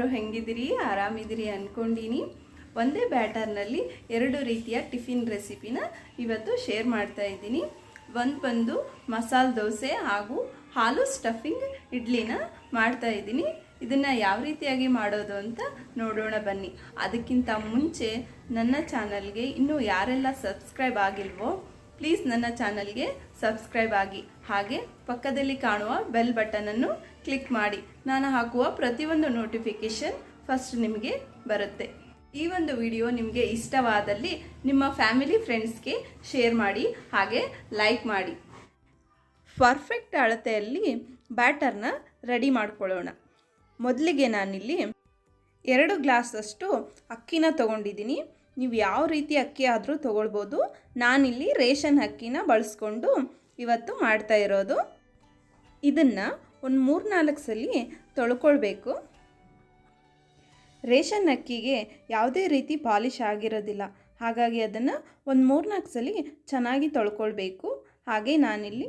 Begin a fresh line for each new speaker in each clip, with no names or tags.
ಎಲ್ಲರೂ ಹೆಂಗಿದ್ದೀರಿ? ಆರಾಮಿದ್ದೀರಿ ಅಂದ್ಕೊಂಡಿನಿ ಒಂದೇ ಬ್ಯಾಟರ್ನಲ್ಲಿ ಎರಡು ರೀತಿಯ ಟಿಫಿನ್ ರೆಸಿಪಿನ ಇವತ್ತು ಶೇರ್ ಮಾಡ್ತಾ ಇದ್ದೀನಿ. ಒಂದು ಬಂದು ಮಸಾಲೆ ದೋಸೆ ಹಾಗೂ ಹಾಲು ಸ್ಟಫಿಂಗ್ ಇಡ್ಲಿನ ಮಾಡ್ತಾ ಇದ್ದೀನಿ. ಇದನ್ನು ಯಾವ ರೀತಿಯಾಗಿ ಮಾಡೋದು ಅಂತ ನೋಡೋಣ ಬನ್ನಿ. ಅದಕ್ಕಿಂತ ಮುಂಚೆ ನನ್ನ ಚಾನಲ್ಗೆ ಇನ್ನೂ ಯಾರೆಲ್ಲ ಸಬ್ಸ್ಕ್ರೈಬ್ ಆಗಿಲ್ವೋ, ಪ್ಲೀಸ್ ನನ್ನ ಚಾನಲ್ಗೆ ಸಬ್ಸ್ಕ್ರೈಬ್ ಆಗಿ ಹಾಗೆ ಪಕ್ಕದಲ್ಲಿ ಕಾಣುವ ಬೆಲ್ ಬಟನನ್ನು ಕ್ಲಿಕ್ ಮಾಡಿ. ನಾನು ಹಾಕುವ ಪ್ರತಿಯೊಂದು ನೋಟಿಫಿಕೇಷನ್ ಫಸ್ಟ್ ನಿಮಗೆ ಬರುತ್ತೆ. ಈ ಒಂದು ವಿಡಿಯೋ ನಿಮಗೆ ಇಷ್ಟವಾದಲ್ಲಿ ನಿಮ್ಮ ಫ್ಯಾಮಿಲಿ ಫ್ರೆಂಡ್ಸ್ಗೆ ಶೇರ್ ಮಾಡಿ, ಹಾಗೆ ಲೈಕ್ ಮಾಡಿ. ಪರ್ಫೆಕ್ಟ್ ಅಳತೆಯಲ್ಲಿ ಬ್ಯಾಟರ್ನ ರೆಡಿ ಮಾಡ್ಕೊಳ್ಳೋಣ. ಮೊದಲಿಗೆ ನಾನಿಲ್ಲಿ ಎರಡು ಗ್ಲಾಸಷ್ಟು ಅಕ್ಕಿನ ತೊಗೊಂಡಿದ್ದೀನಿ. ನೀವು ಯಾವ ರೀತಿ ಅಕ್ಕಿ ಆದರೂ ತೊಗೊಳ್ಬೋದು. ನಾನಿಲ್ಲಿ ರೇಷನ್ ಅಕ್ಕಿನ ಬಳಸ್ಕೊಂಡು ಇವತ್ತು ಮಾಡ್ತಾ ಇರೋದು. ಇದನ್ನು ಒಂದು ಮೂರು ನಾಲ್ಕು ಸಲ ತೊಳ್ಕೊಳ್ಬೇಕು. ರೇಷನ್ ಅಕ್ಕಿಗೆ ಯಾವುದೇ ರೀತಿ ಪಾಲಿಶ್ ಆಗಿರೋದಿಲ್ಲ. ಹಾಗಾಗಿ ಅದನ್ನು ಒಂದು ಮೂರ್ನಾಲ್ಕು ಸಲ ಚೆನ್ನಾಗಿ ತೊಳ್ಕೊಳ್ಬೇಕು. ಹಾಗೆ ನಾನಿಲ್ಲಿ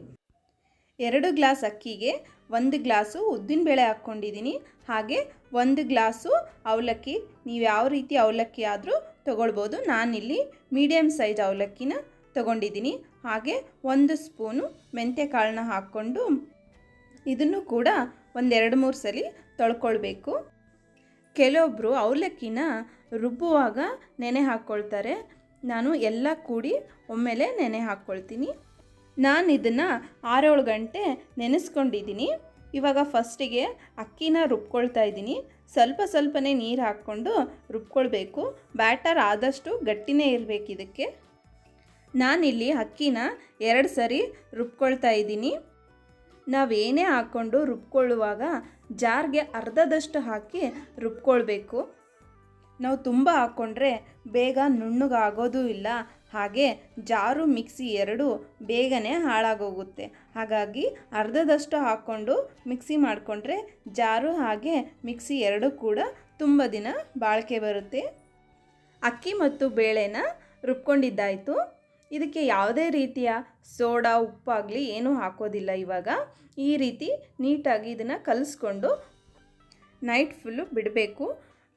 ಎರಡು ಗ್ಲಾಸ್ ಅಕ್ಕಿಗೆ ಒಂದು ಗ್ಲಾಸು ಉದ್ದಿನಬೇಳೆ ಹಾಕ್ಕೊಂಡಿದ್ದೀನಿ ಹಾಗೆ ಒಂದು ಗ್ಲಾಸು ಅವಲಕ್ಕಿ. ನೀವು ಯಾವ ರೀತಿ ಅವಲಕ್ಕಿ ಆದರೂ ತೊಗೊಳ್ಬೋದು. ನಾನಿಲ್ಲಿ ಮೀಡಿಯಮ್ ಸೈಜ್ ಅವಲಕ್ಕಿನ ತೊಗೊಂಡಿದ್ದೀನಿ ಹಾಗೆ ಒಂದು ಸ್ಪೂನು ಮೆಂತ್ಯ ಕಾಳನ್ನ ಹಾಕ್ಕೊಂಡು ಇದನ್ನು ಕೂಡ ಒಂದೆರಡು ಮೂರು ಸಲ ತೊಳ್ಕೊಳ್ಬೇಕು. ಕೆಲವೊಬ್ಬರು ಅವಲಕ್ಕಿನ ರುಬ್ಬುವಾಗ ನೆನೆ ಹಾಕ್ಕೊಳ್ತಾರೆ. ನಾನು ಎಲ್ಲ ಕೂಡಿ ಒಮ್ಮೆಲೆ ನೆನೆ ಹಾಕ್ಕೊಳ್ತೀನಿ. ನಾನು ಇದನ್ನು ಆರೇಳು ಗಂಟೆ ನೆನೆಸ್ಕೊಂಡಿದ್ದೀನಿ. ಇವಾಗ ಫಸ್ಟಿಗೆ ಅಕ್ಕಿನ ರುಬ್ಕೊಳ್ತಾ ಇದ್ದೀನಿ. ಸ್ವಲ್ಪ ಸ್ವಲ್ಪನೇ ನೀರು ಹಾಕ್ಕೊಂಡು ರುಬ್ಕೊಳ್ಬೇಕು. ಬ್ಯಾಟರ್ ಆದಷ್ಟು ಗಟ್ಟಿನೇ ಇರಬೇಕು ಇದಕ್ಕೆ. ನಾನಿಲ್ಲಿ ಅಕ್ಕಿನ ಎರಡು ಸರಿ ರುಬ್ಕೊಳ್ತಾ ಇದ್ದೀನಿ. ನಾವೇನೇ ಹಾಕ್ಕೊಂಡು ರುಬ್ಕೊಳ್ಳುವಾಗ ಜಾರ್ಗೆ ಅರ್ಧದಷ್ಟು ಹಾಕಿ ರುಬ್ಕೊಳ್ಬೇಕು. ನಾವು ತುಂಬ ಹಾಕ್ಕೊಂಡ್ರೆ ಬೇಗ ನುಣ್ಣಗಾಗೋದೂ ಇಲ್ಲ. ಹಾಗೆ ಜಾರು, ಮಿಕ್ಸಿ ಎರಡು ಬೇಗನೆ ಹಾಳಾಗೋಗುತ್ತೆ. ಹಾಗಾಗಿ ಅರ್ಧದಷ್ಟು ಹಾಕ್ಕೊಂಡು ಮಿಕ್ಸಿ ಮಾಡಿಕೊಂಡ್ರೆ ಜಾರು ಹಾಗೆ ಮಿಕ್ಸಿ ಎರಡು ಕೂಡ ತುಂಬ ದಿನ ಬಾಳಿಕೆ ಬರುತ್ತೆ. ಅಕ್ಕಿ ಮತ್ತು ಬೇಳೆನ ರುಬ್ಕೊಂಡಿದ್ದಾಯಿತು. ಇದಕ್ಕೆ ಯಾವುದೇ ರೀತಿಯ ಸೋಡಾ, ಉಪ್ಪಾಗಲಿ ಏನೂ ಹಾಕೋದಿಲ್ಲ ಇವಾಗ. ಈ ರೀತಿ ನೀಟಾಗಿ ಇದನ್ನು ಕಲಿಸ್ಕೊಂಡು ನೈಟ್ ಫುಲ್ಲು ಬಿಡಬೇಕು.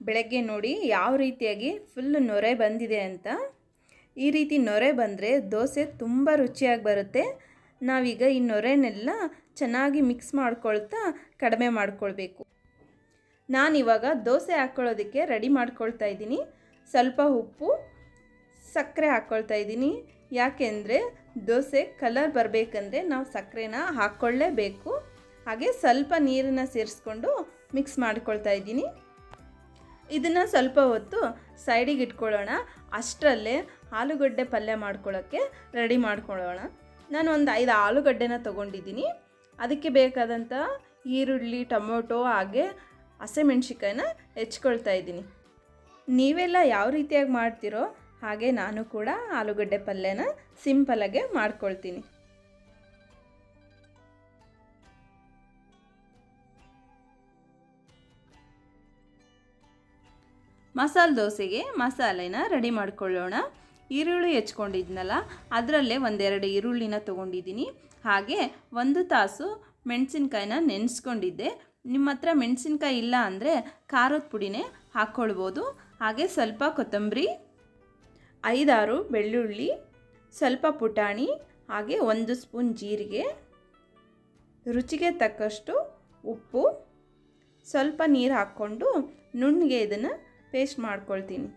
ಬೆಳಗ್ಗೆ ನೋಡಿ ಯಾವ ರೀತಿಯಾಗಿ ಫುಲ್ ನೊರೆ ಬಂದಿದೆ ಅಂತ. ಈ ರೀತಿ ನೊರೆ ಬಂದರೆ ದೋಸೆ ತುಂಬ ರುಚಿಯಾಗಿ ಬರುತ್ತೆ. ನಾವೀಗ ಈ ನೊರೆನೆಲ್ಲ ಚೆನ್ನಾಗಿ ಮಿಕ್ಸ್ ಮಾಡ್ಕೊಳ್ತಾ ಕಡಿಮೆ ಮಾಡ್ಕೊಳ್ಬೇಕು. ನಾನಿವಾಗ ದೋಸೆ ಹಾಕ್ಕೊಳ್ಳೋದಕ್ಕೆ ರೆಡಿ ಮಾಡ್ಕೊಳ್ತಾ ಇದ್ದೀನಿ. ಸ್ವಲ್ಪ ಉಪ್ಪು, ಸಕ್ಕರೆ ಹಾಕ್ಕೊಳ್ತಾ ಇದ್ದೀನಿ. ಯಾಕೆಂದರೆ ದೋಸೆ ಕಲರ್ ಬರಬೇಕಂದ್ರೆ ನಾವು ಸಕ್ಕರೆನ ಹಾಕ್ಕೊಳ್ಳೇಬೇಕು. ಹಾಗೆ ಸ್ವಲ್ಪ ನೀರನ್ನು ಸೇರಿಸ್ಕೊಂಡು ಮಿಕ್ಸ್ ಮಾಡ್ಕೊಳ್ತಾ ಇದ್ದೀನಿ. ಇದನ್ನು ಸ್ವಲ್ಪ ಹೊತ್ತು ಸೈಡಿಗೆ ಇಟ್ಕೊಳ್ಳೋಣ. ಅಷ್ಟರಲ್ಲೇ ಆಲೂಗಡ್ಡೆ ಪಲ್ಯ ಮಾಡ್ಕೊಳ್ಳೋಕ್ಕೆ ರೆಡಿ ಮಾಡ್ಕೊಳ್ಳೋಣ. ನಾನು ಒಂದು ಐದು ಆಲೂಗಡ್ಡೆನ ತೊಗೊಂಡಿದ್ದೀನಿ. ಅದಕ್ಕೆ ಬೇಕಾದಂಥ ಈರುಳ್ಳಿ, ಟೊಮೊಟೊ ಹಾಗೆ ಹಸಿಮೆಣ್ಸಿಕಾಯಿನ ಹೆಚ್ಕೊಳ್ತಾ ಇದ್ದೀನಿ. ನೀವೆಲ್ಲ ಯಾವ ರೀತಿಯಾಗಿ ಮಾಡ್ತೀರೋ ಹಾಗೆ ನಾನು ಕೂಡ ಆಲೂಗಡ್ಡೆ ಪಲ್ಯನ ಸಿಂಪಲಾಗೆ ಮಾಡ್ಕೊಳ್ತೀನಿ. ಮಸಾಲೆ ದೋಸೆಗೆ ಮಸಾಲೆನ ರೆಡಿ ಮಾಡ್ಕೊಳ್ಳೋಣ. ಈರುಳ್ಳಿ ಹೆಚ್ಕೊಂಡಿದ್ನಲ್ಲ, ಅದರಲ್ಲೇ ಒಂದೆರಡು ಈರುಳ್ಳಿನ ತೊಗೊಂಡಿದ್ದೀನಿ. ಹಾಗೆ ಒಂದು ತಾಸು ಮೆಣಸಿನ್ಕಾಯಿನ ನೆನೆಸ್ಕೊಂಡಿದ್ದೆ. ನಿಮ್ಮ ಹತ್ರ ಮೆಣಸಿನ್ಕಾಯಿ ಇಲ್ಲ ಅಂದರೆ ಖಾರದ ಪುಡಿನೇ ಹಾಕ್ಕೊಳ್ಬೋದು. ಹಾಗೆ ಸ್ವಲ್ಪ ಕೊತ್ತಂಬರಿ ಐದಾರು ಬೆಳ್ಳುಳ್ಳಿ, ಸ್ವಲ್ಪ ಪುಟಾಣಿ, ಹಾಗೆ ಒಂದು ಸ್ಪೂನ್ ಜೀರಿಗೆ, ರುಚಿಗೆ ತಕ್ಕಷ್ಟು ಉಪ್ಪು, ಸ್ವಲ್ಪ ನೀರು ಹಾಕ್ಕೊಂಡು ನುಣ್ಣಗೆ ಇದನ್ನು ಪೇಸ್ಟ್ ಮಾಡ್ಕೊಳ್ತೀನಿ.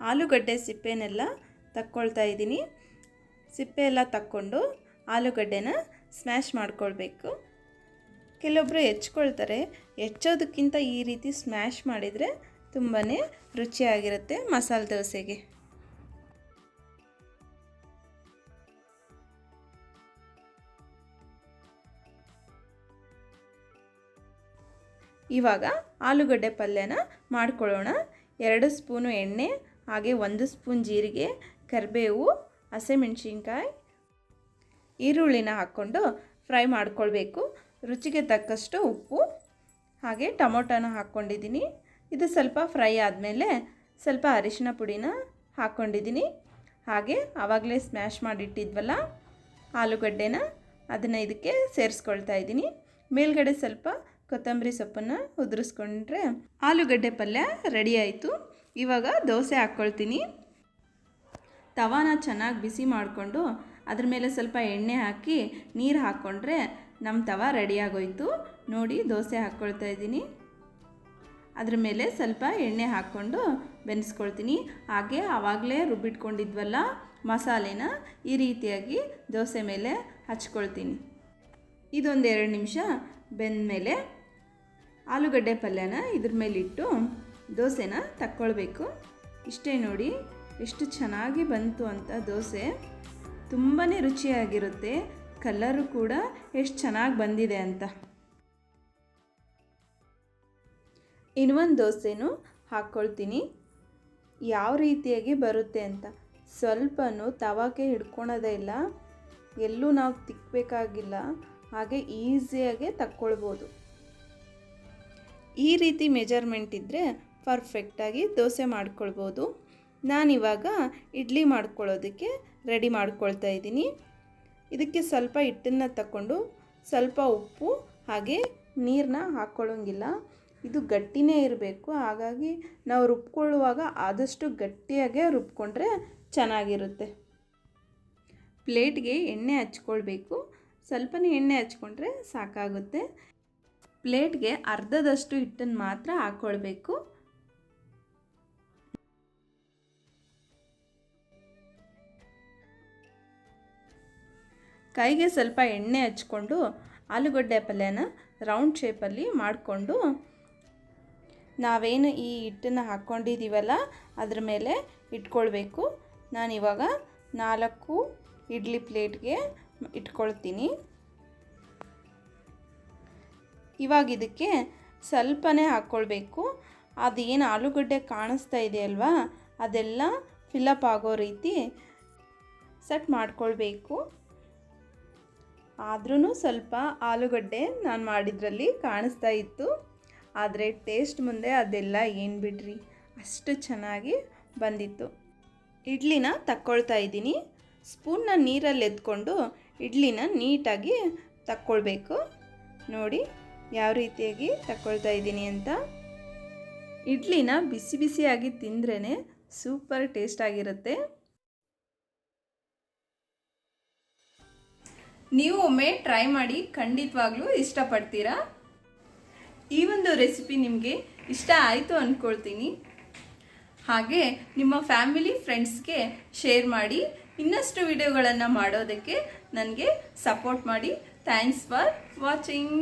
ಆಲೂಗಡ್ಡೆ ಸಿಪ್ಪೆನೆಲ್ಲ ತಕ್ಕೊಳ್ತಾ ಇದ್ದೀನಿ. ಸಿಪ್ಪೆ ಎಲ್ಲ ತಕ್ಕೊಂಡು ಆಲೂಗಡ್ಡೆನ ಸ್ಮ್ಯಾಶ್ ಮಾಡ್ಕೊಳ್ಬೇಕು. ಕೆಲವೊಬ್ಬರು ಹೆಚ್ಕೊಳ್ತಾರೆ, ಹೆಚ್ಚೋದಕ್ಕಿಂತ ಈ ರೀತಿ ಸ್ಮ್ಯಾಶ್ ಮಾಡಿದರೆ ತುಂಬಾ ರುಚಿಯಾಗಿರುತ್ತೆ ಮಸಾಲೆ ದೋಸೆಗೆ. ಇವಾಗ ಆಲೂಗಡ್ಡೆ ಪಲ್ಯನ ಮಾಡ್ಕೊಳ್ಳೋಣ. ಎರಡು ಸ್ಪೂನು ಎಣ್ಣೆ, ಹಾಗೆ ಒಂದು ಸ್ಪೂನ್ ಜೀರಿಗೆ, ಕರಿಬೇವು, ಹಸಿಮೆಣ್ಸಿನ್ಕಾಯಿ, ಈರುಳ್ಳಿನ ಹಾಕ್ಕೊಂಡು ಫ್ರೈ ಮಾಡ್ಕೊಳ್ಬೇಕು. ರುಚಿಗೆ ತಕ್ಕಷ್ಟು ಉಪ್ಪು, ಹಾಗೆ ಟೊಮೊಟೊನ ಹಾಕ್ಕೊಂಡಿದ್ದೀನಿ. ಇದು ಸ್ವಲ್ಪ ಫ್ರೈ ಆದಮೇಲೆ ಸ್ವಲ್ಪ ಅರಿಶಿನ ಪುಡಿನ ಹಾಕ್ಕೊಂಡಿದ್ದೀನಿ. ಹಾಗೆ ಆವಾಗಲೇ ಸ್ಮ್ಯಾಶ್ ಮಾಡಿಟ್ಟಿದ್ವಲ್ಲ ಆಲೂಗಡ್ಡೆನ, ಅದನ್ನು ಇದಕ್ಕೆ ಸೇರಿಸ್ಕೊಳ್ತಾ ಇದ್ದೀನಿ. ಮೇಲ್ಗಡೆ ಸ್ವಲ್ಪ ಕೊತ್ತಂಬರಿ ಸೊಪ್ಪನ್ನು ಉದುರಿಸ್ಕೊಂಡ್ರೆ ಆಲೂಗಡ್ಡೆ ಪಲ್ಯ ರೆಡಿ ಆಯಿತು. ಇವಾಗ ದೋಸೆ ಹಾಕ್ಕೊಳ್ತೀನಿ. ತವಾನ ಚೆನ್ನಾಗಿ ಬಿಸಿ ಮಾಡಿಕೊಂಡು ಅದ್ರ ಮೇಲೆ ಸ್ವಲ್ಪ ಎಣ್ಣೆ ಹಾಕಿ ನೀರು ಹಾಕ್ಕೊಂಡ್ರೆ ನಮ್ಮ ತವ ರೆಡಿಯಾಗೋಯಿತು ನೋಡಿ ದೋಸೆ ಹಾಕ್ಕೊಳ್ತಾ ಇದ್ದೀನಿ. ಅದ್ರ ಮೇಲೆ ಸ್ವಲ್ಪ ಎಣ್ಣೆ ಹಾಕ್ಕೊಂಡು ಬೆನೆಸ್ಕೊಳ್ತೀನಿ. ಹಾಗೆ ಆವಾಗಲೇ ರುಬ್ಬಿಟ್ಕೊಂಡಿದ್ವಲ್ಲ ಮಸಾಲೆನ ಈ ರೀತಿಯಾಗಿ ದೋಸೆ ಮೇಲೆ ಹಚ್ಕೊಳ್ತೀನಿ. ಇದೊಂದು ಎರಡು ನಿಮಿಷ ಬೆಂದಮೇಲೆ ಆಲೂಗಡ್ಡೆ ಪಲ್ಯನ ಇದ್ರ ಮೇಲಿಟ್ಟು ದೋಸೆನ ತಕ್ಕೊಳ್ಬೇಕು. ಇಷ್ಟೇ ನೋಡಿ, ಎಷ್ಟು ಚೆನ್ನಾಗಿ ಬಂತು ಅಂತ ದೋಸೆ. ತುಂಬಾ ರುಚಿಯಾಗಿರುತ್ತೆ. ಕಲರು ಕೂಡ ಎಷ್ಟು ಚೆನ್ನಾಗಿ ಬಂದಿದೆ ಅಂತ. ಇನ್ನೊಂದು ದೋಸೆನೂ ಹಾಕ್ಕೊಳ್ತೀನಿ ಯಾವ ರೀತಿಯಾಗಿ ಬರುತ್ತೆ ಅಂತ. ಸ್ವಲ್ಪನೂ ತವಾಕೆ ಹಿಡ್ಕೊಳೋದೇ ಇಲ್ಲ. ಎಲ್ಲೂ ನಾವು ತಿಕ್ಕಬೇಕಾಗಿಲ್ಲ ಹಾಗೆ ಈಸಿಯಾಗೆ ತಕ್ಕೊಳ್ಬೋದು. ಈ ರೀತಿ ಮೆಜರ್ಮೆಂಟ್ ಇದ್ದರೆ ಪರ್ಫೆಕ್ಟಾಗಿ ದೋಸೆ ಮಾಡ್ಕೊಳ್ಬೋದು. ನಾನಿವಾಗ ಇಡ್ಲಿ ಮಾಡ್ಕೊಳ್ಳೋದಕ್ಕೆ ರೆಡಿ ಮಾಡ್ಕೊಳ್ತಾ ಇದ್ದೀನಿ. ಇದಕ್ಕೆ ಸ್ವಲ್ಪ ಹಿಟ್ಟನ್ನು ತಗೊಂಡು ಸ್ವಲ್ಪ ಉಪ್ಪು, ಹಾಗೆ ನೀರನ್ನ ಹಾಕ್ಕೊಳ್ಳೋಂಗಿಲ್ಲ. ಇದು ಗಟ್ಟಿನೇ ಇರಬೇಕು. ಹಾಗಾಗಿ ನಾವು ರುಬ್ಕೊಳ್ಳುವಾಗ ಆದಷ್ಟು ಗಟ್ಟಿಯಾಗೆ ರುಬ್ಕೊಂಡ್ರೆ ಚೆನ್ನಾಗಿರುತ್ತೆ. ಪ್ಲೇಟ್ಗೆ ಎಣ್ಣೆ ಹಚ್ಕೊಳ್ಬೇಕು. ಸ್ವಲ್ಪನೇ ಎಣ್ಣೆ ಹಚ್ಕೊಂಡ್ರೆ ಸಾಕಾಗುತ್ತೆ. ಪ್ಲೇಟ್ಗೆ ಅರ್ಧದಷ್ಟು ಹಿಟ್ಟನ್ನು ಮಾತ್ರ ಹಾಕ್ಕೊಳ್ಬೇಕು ಕೈಗೆ ಸ್ವಲ್ಪ ಎಣ್ಣೆ ಹಚ್ಕೊಂಡು ಆಲೂಗಡ್ಡೆ ಪಲ್ಯನ ರೌಂಡ್ ಶೇಪಲ್ಲಿ ಮಾಡಿಕೊಂಡು ನಾವೇನು ಈ ಹಿಟ್ಟನ್ನು ಹಾಕ್ಕೊಂಡಿದ್ದೀವಲ್ಲ ಅದ್ರ ಮೇಲೆ ಇಟ್ಕೊಳ್ಬೇಕು. ನಾನಿವಾಗ ನಾಲ್ಕು ಇಡ್ಲಿ ಪ್ಲೇಟ್ಗೆ ಇಟ್ಕೊಳ್ತೀನಿ. ಇವಾಗ ಇದಕ್ಕೆ ಸ್ವಲ್ಪನೇ ಹಾಕ್ಕೊಳ್ಬೇಕು. ಅದೇನು ಆಲೂಗಡ್ಡೆ ಕಾಣಿಸ್ತಾ ಇದೆಯಲ್ವಾ ಅದೆಲ್ಲ ಫಿಲಪ್ ಆಗೋ ರೀತಿ ಸೆಟ್ ಮಾಡ್ಕೊಳ್ಬೇಕು. ಆದ್ರೂ ಸ್ವಲ್ಪ ಆಲೂಗಡ್ಡೆ ನಾನು ಮಾಡಿದ್ರಲ್ಲಿ ಕಾಣಿಸ್ತಾ ಇತ್ತು. ಆದರೆ ಟೇಸ್ಟ್ ಮುಂದೆ ಅದೆಲ್ಲ ಏನು ಬಿಡ್ರಿ? ಅಷ್ಟು ಚೆನ್ನಾಗಿ ಬಂದಿತ್ತು. ಇಡ್ಲಿನ ತಕ್ಕೊಳ್ತಾ ಇದ್ದೀನಿ. ಸ್ಪೂನ್ನ ನೀರಲ್ಲಿ ಎತ್ಕೊಂಡು ಇಡ್ಲಿನ ನೀಟಾಗಿ ತಕ್ಕೊಳ್ಬೇಕು. ನೋಡಿ. ಯಾವ ರೀತಿಯಾಗಿ ತಗೊಳ್ತಾ ಇದ್ದೀನಿ ಅಂತ? ಇಡ್ಲಿನ ಬಿಸಿ ಬಿಸಿಯಾಗಿ ತಿಂದ್ರೇ ಸೂಪರ್ ಟೇಸ್ಟ್ ಆಗಿರುತ್ತೆ. ನೀವು ಒಮ್ಮೆ ಟ್ರೈ ಮಾಡಿ ಖಂಡಿತವಾಗ್ಲೂ ಇಷ್ಟಪಡ್ತೀರಾ? ಈ ಒಂದು ರೆಸಿಪಿ ನಿಮಗೆ ಇಷ್ಟ ಆಯಿತು ಅಂದ್ಕೊಳ್ತೀನಿ ಹಾಗೆ ನಿಮ್ಮ ಫ್ಯಾಮಿಲಿ ಫ್ರೆಂಡ್ಸ್ಗೆ ಶೇರ್ ಮಾಡಿ, ಇನ್ನಷ್ಟು ವಿಡಿಯೋಗಳನ್ನು ಮಾಡೋದಕ್ಕೆ ನನಗೆ ಸಪೋರ್ಟ್ ಮಾಡಿ. Thanks for watching.